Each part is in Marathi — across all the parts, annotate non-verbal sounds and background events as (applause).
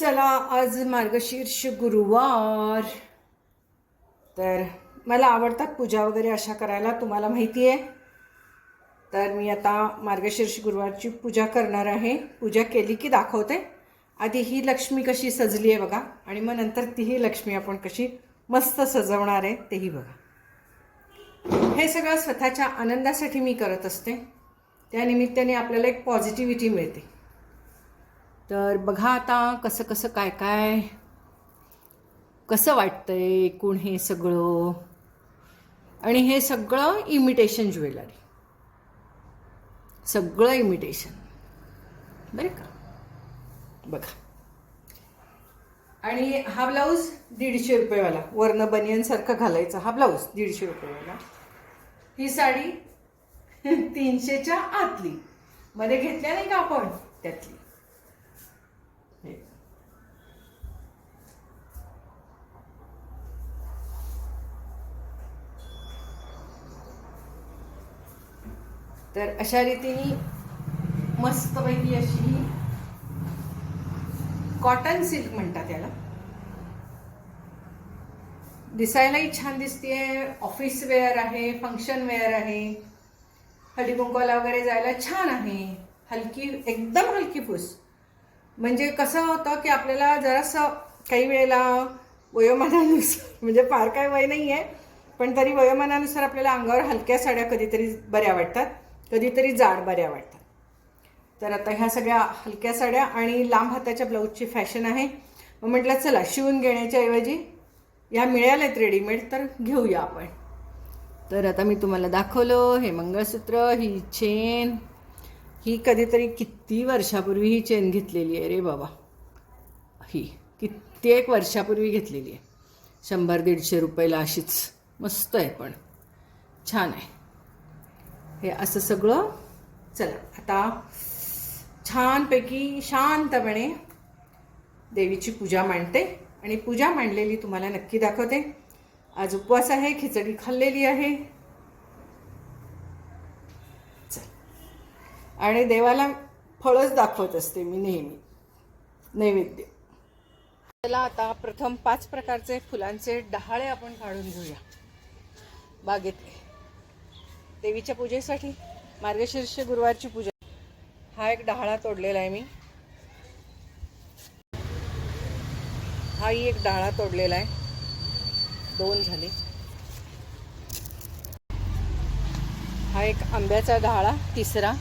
चला आज मार्गशीर्ष गुरुवार. तर मला आवडतात पूजा वगैरे अशा करायला तुम्हाला माहिती आहे. तर मी आता मार्गशीर्ष गुरुवारची पूजा करणार आहे. पूजा केली की दाखवते. आधी ही लक्ष्मी कशी सजली आहे बघा आणि मग नंतर तीही लक्ष्मी आपण कशी मस्त सजवणार आहे तेही बघा. हे सगळं स्वतःच्या आनंदासाठी मी करत असते. त्या निमित्ताने आपल्याला एक पॉझिटिव्हिटी मिळते. तर बघा आता कसं कसं काय काय कसं वाटतंय एकूण हे सगळं. आणि हे सगळं इमिटेशन ज्वेलरी सगळं इमिटेशन बरं का? बघा. आणि हा ब्लाऊज दीडशे रुपयेवाला. वर्ण बनियनसारखं घालायचा. हा ब्लाऊज दीडशे रुपयेवाला. ही साडी (laughs) तीनशेच्या आतली. मध्ये घेतल्या नाही का आपण? त्यातली. तर अशा रीतीने मस्तपैकी अशी कॉटन सिल्क म्हणतात याला. दिसायलाही छान दिसतेय. ऑफिस वेअर आहे फंक्शन वेअर आहे. हळदीकुंकवाला वगैरे जायला छान आहे. हलकी एकदम हलकी फूस. म्हणजे कसं होतं की आपल्याला जरासं काही वेळेला वयोमानानुसार म्हणजे फार काय वय नाही आहे पण तरी वयोमानानुसार आपल्याला अंगावर हलक्या साड्या कधीतरी बऱ्या वाटतात. कधीतरी जाड बऱ्या वाटतात. तर आता ह्या सगळ्या हलक्या साड्या आणि लांब हाताच्या ब्लाऊजची फॅशन आहे. मग म्हटलं चला शिवून घेण्याच्या ऐवजी ह्या मिळाल्यात रेडीमेड तर घेऊया आपण. तर आता मी तुम्हाला दाखवलं हे मंगळसूत्र ही चेन ही कधीतरी किती वर्षापूर्वी ही चेन घेतलेली आहे रे बाबा. ही कित्येक वर्षापूर्वी घेतलेली आहे. शंभर दीडशे रुपयाला अशीच. मस्त आहे पण. छान आहे. हे असं सगळं. चला आता छानपैकी शांतपणे देवीची पूजा मांडते आणि पूजा मांडलेली तुम्हाला नक्की दाखवते. आज उपवास आहे खिचडी खाल्लेली आहे. चल. आणि देवाला फळच दाखवत असते मी नेहमी. नैवेद्य. त्याला आता प्रथम पाच प्रकारचे फुलांचे डहाळे आपण काढून घेऊया. बागेतले. देवीच्या पूजेसाठी मार्गशीर्ष गुरुवारची पूजा. हा एक डहाळा तोडलेला आहे मी. हाही एक डाळा तोडलेला आहे. दोन झाले. हा एक आंब्याचा डाळा तिसरा.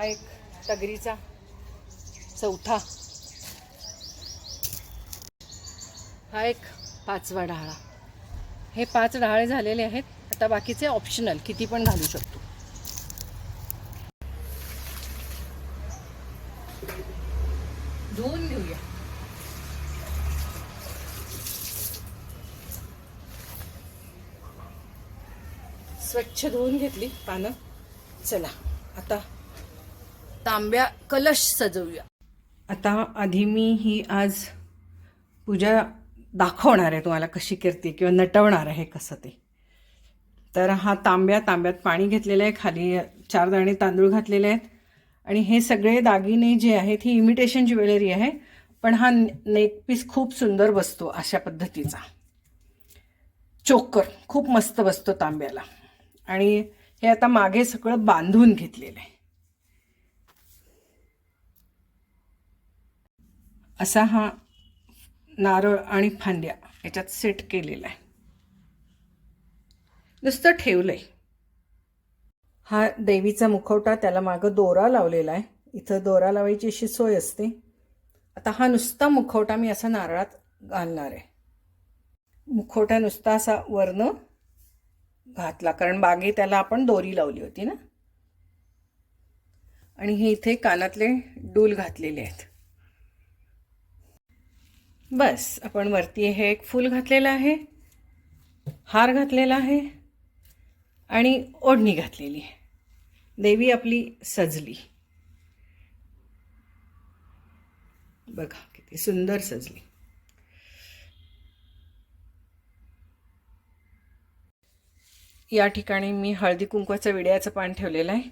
हा एक टगरीचा चौथा. हा एक पाचवा डहाळा हे पाच डहाळे झालेले आहेत. आता बाकीचे ऑप्शनल किती पण घालू शकतो. धुवून घेऊया. स्वच्छ धुवून घेतली पानं. चला आता तांब्या कलश सजवूया. आता आधी मी ही आज पूजा दाखवणार आहे तुम्हाला कशी करते किंवा नटवणार आहे कसं ते. तर हा तांब्या तांब्यात पाणी घेतलेलं आहे खाली चार दाणे तांदूळ घातलेले आहेत. आणि हे सगळे दागिने जे आहेत ही इमिटेशन ज्वेलरी आहे पण हा नेकपीस खूप सुंदर बसतो अशा पद्धतीचा. चोकर खूप मस्त बसतो तांब्याला. आणि हे आता मागे सगळं बांधून घेतलेलं आहे. असा हा नारळ आणि फांद्या याच्यात सेट केलेला आहे. नुसतं ठेवलं आहे हा देवीचा मुखवटा त्याला मागं दोरा लावलेला आहे. इथं दोरा लावायची अशी सोय असते. आता हा नुसता मुखवटा मी असा नारळात घालणार आहे. मुखवटा नुसता असा वर्ण घातला कारण बागे त्याला आपण दोरी लावली होती ना. आणि हे इथे कानातले डूल घातलेले आहेत. बस आपण वरती हे एक फूल घातलेलं आहे हार घातलेला आहे आणि ओढणी घातलेली देवी आपली सजली. बघा किती सुंदर सजली. या ठिकाणी मी हळदी कुंकवाचं विड्याचं पान ठेवलेलं आहे.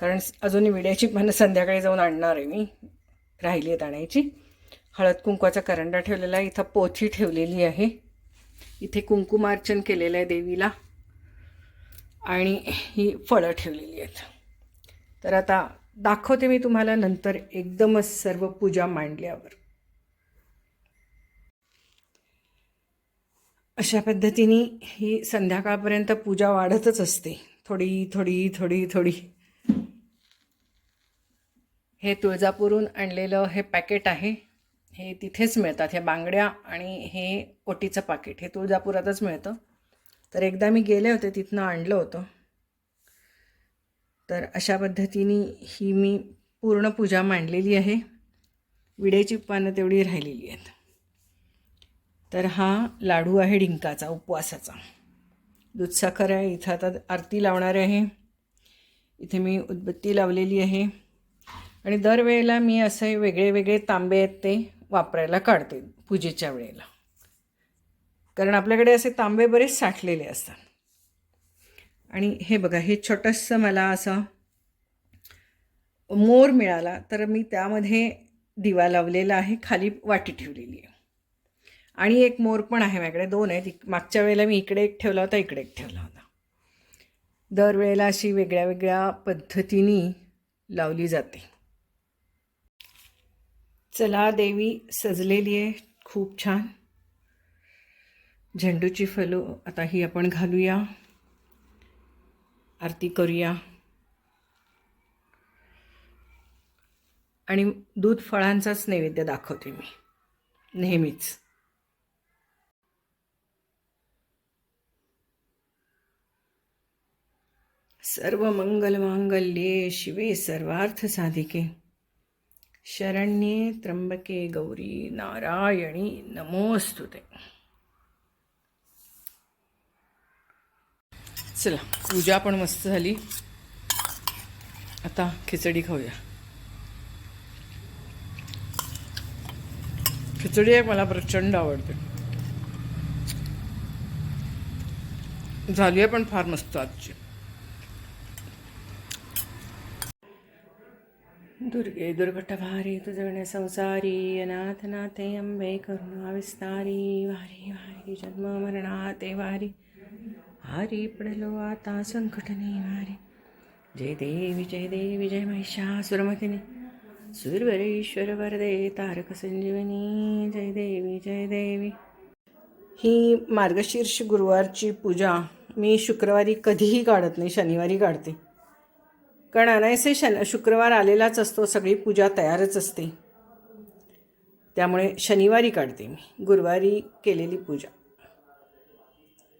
कारण अजूनही विड्याची पानं संध्याकाळी जाऊन आणणार आहे मी. राहिली आहेत आणायची. हळद कुंकवाचा करंडा ठेवलेला आहे. इथं पोथी ठेवलेली आहे. इथे कुंकुमार्चन केलेलं आहे देवीला. आणि ही फळं ठेवलेली आहेत. तर आता दाखवते मी तुम्हाला नंतर एकदमच सर्व पूजा मांडल्यावर. अशा पद्धतीने ही संध्याकाळपर्यंत पूजा वाढतच असते. थोडी थोडी थोडी थोडी. हे तुळजापूरहून आणलेलं हे पॅकेट आहे. हे तिथेच मिळतात ह्या बांगड्या आणि हे ओटीचं पाकिट. हे तुळजापुरातच मिळतं. तर एकदा मी गेले होते तिथनं आणलं होतं. तर अशा पद्धतीने ही मी पूर्ण पूजा मांडलेली आहे. विड्याची पानं तेवढी राहिलेली आहेत. तर हा लाडू आहे डिंकाचा उपवासाचा. दूधसाखर आहे इथं आता आरती लावणार आहे. इथे मी उदबत्ती लावलेली आहे. आणि दरवेळेला मी असे वेगळे वेगळे तांबे आहेत ते. वापरायला काढते पूजेच्या वेळेला. कारण आपल्याकडे असे तांबे बरेच साठलेले असतात. आणि हे बघा हे छोटंसं मला असं मोर मिळाला तर मी त्यामध्ये दिवा लावलेला आहे खाली वाटी ठेवलेली आहे. आणि एक मोर पण आहे माझ्याकडे दोन आहेत. मागच्या वेळेला मी इकडे एक ठेवला होता इकडे एक ठेवला होता. दरवेळेला अशी वेगळ्या वेगळ्या पद्धतीने लावली जाते. चला देवी सजलेली आहे. खूप छान. झेंडूची फुलं आता ही आपण घालूया. आरती करूया. आणि दूध फळांचाच नैवेद्य दाखवते मी. नेहमीच. सर्व मंगल मांगल्ये शिवे सर्वार्थ साधिके. शरण्ये त्र्यंबके गौरी नारायणी नमोस्तुते चला पूजा पण मस्त झाली. आता खिचडी खाऊया. खिचडी एक मला प्रचंड आवडते. झाली आहे पण फार मस्त आजची. दुर्गे दुर्घटभारी तुझवणे संसारी अनाथनाथे अंबे करुणा विस्तारी वारी वारी जन्म मरणाते वारी हारी पडलो आता संकटने वारी. जय देवी जय देवी जय महिषासुरमतिनी सुरवरेश्वर वरदे तारक संजीवनी जय देवी जय देवी. ही मार्गशीर्ष गुरुवारची पूजा मी शुक्रवारी कधीही काढत नाही शनिवारी काढते. कारण अनायसे शन शुक्रवार आलेलाच असतो सगळी पूजा तयारच असते. त्यामुळे शनिवारी काढते मी गुरुवारी केलेली पूजा.